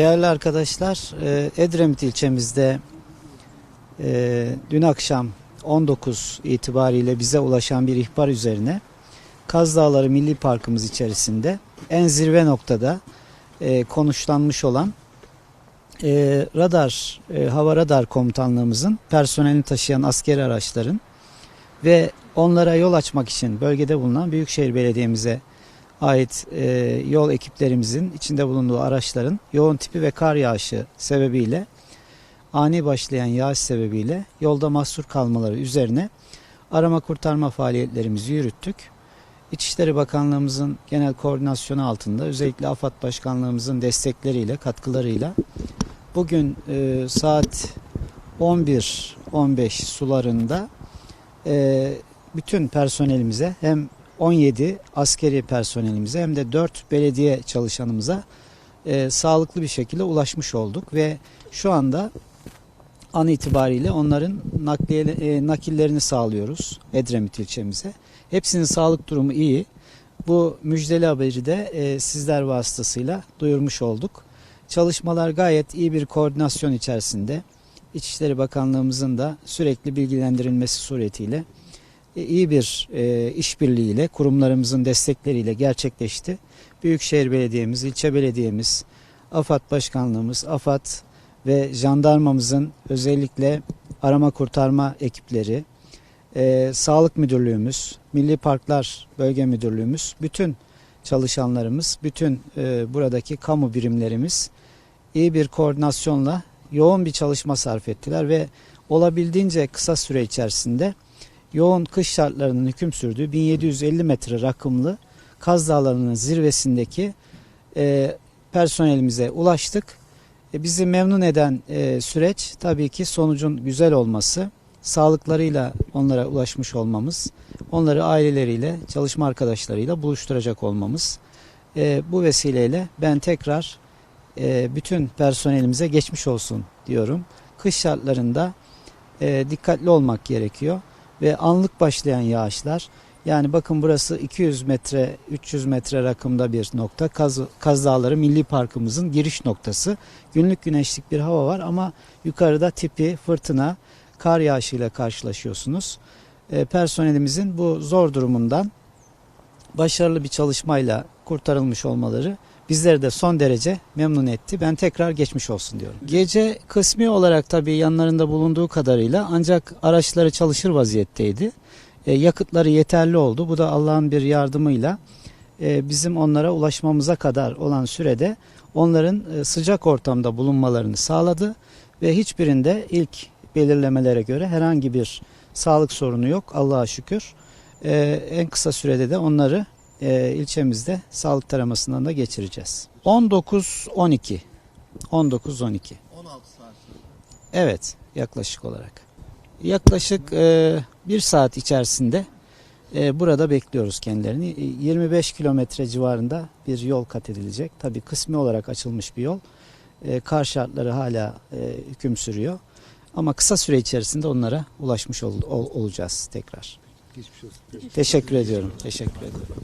Değerli arkadaşlar, e, Edremit ilçemizde e, dün akşam 19 itibariyle bize ulaşan bir ihbar üzerine Kaz Dağları Milli Parkımız içerisinde en zirve noktada e, konuşlanmış olan radar, hava radar komutanlığımızın personelini taşıyan askeri araçların ve onlara yol açmak için bölgede bulunan Büyükşehir Belediye'mize ait e, yol ekiplerimizin içinde bulunduğu araçların yoğun tipi ve kar yağışı sebebiyle ani başlayan yağış sebebiyle yolda mahsur kalmaları üzerine arama kurtarma faaliyetlerimizi yürüttük. İçişleri Bakanlığımızın genel koordinasyonu altında özellikle AFAD Başkanlığımızın destekleriyle, katkılarıyla bugün e, saat 11-15 sularında e, bütün personelimize hem 17 askeri personelimize hem de 4 belediye çalışanımıza e, sağlıklı bir şekilde ulaşmış olduk ve şu anda an itibariyle onların nakliye, e, nakillerini sağlıyoruz Edremit ilçemize. Hepsinin sağlık durumu iyi. Bu müjdeli haberi de e, sizler vasıtasıyla duyurmuş olduk. Çalışmalar gayet iyi bir koordinasyon içerisinde. İçişleri Bakanlığımızın da sürekli bilgilendirilmesi suretiyle iyi bir e, işbirliğiyle, kurumlarımızın destekleriyle gerçekleşti. Büyükşehir Belediye'miz, ilçe belediyemiz, AFAD Başkanlığımız, AFAD ve jandarmamızın özellikle arama kurtarma ekipleri, e, Sağlık Müdürlüğümüz, Milli Parklar Bölge Müdürlüğümüz, bütün çalışanlarımız, bütün e, buradaki kamu birimlerimiz iyi bir koordinasyonla yoğun bir çalışma sarf ettiler ve olabildiğince kısa süre içerisinde yoğun kış şartlarının hüküm sürdüğü 1750 metre rakımlı Kaz Dağları'nın zirvesindeki e, personelimize ulaştık. E, bizi memnun eden e, süreç tabii ki sonucun güzel olması, sağlıklarıyla onlara ulaşmış olmamız, onları aileleriyle, çalışma arkadaşlarıyla buluşturacak olmamız. E, bu vesileyle ben tekrar e, bütün personelimize geçmiş olsun diyorum. Kış şartlarında e, dikkatli olmak gerekiyor ve anlık başlayan yağışlar. Yani bakın burası 200 metre 300 metre rakımda bir nokta. Kaz, Kaz Dağları Milli Parkımızın giriş noktası. Günlük güneşlik bir hava var ama yukarıda tipi fırtına kar yağışıyla karşılaşıyorsunuz. E, personelimizin bu zor durumundan başarılı bir çalışmayla kurtarılmış olmaları bizleri de son derece memnun etti. Ben tekrar geçmiş olsun diyorum. Gece kısmi olarak tabii yanlarında bulunduğu kadarıyla ancak araçları çalışır vaziyetteydi. E, yakıtları yeterli oldu. Bu da Allah'ın bir yardımıyla e, bizim onlara ulaşmamıza kadar olan sürede onların e, sıcak ortamda bulunmalarını sağladı ve hiçbirinde ilk belirlemelere göre herhangi bir sağlık sorunu yok Allah'a şükür. E, en kısa sürede de onları e, ilçemizde sağlık taramasından da geçireceğiz. 19-12 19-12 16 saat. Evet yaklaşık olarak. Yaklaşık e, bir saat içerisinde e, burada bekliyoruz kendilerini. E, 25 kilometre civarında bir yol kat edilecek. Tabii kısmi olarak açılmış bir yol. E, kar şartları hala e, hüküm sürüyor. Ama kısa süre içerisinde onlara ulaşmış ol- ol- olacağız tekrar. Geçmiş olsun. Teşekkür ediyorum. Teşekkür ediyorum.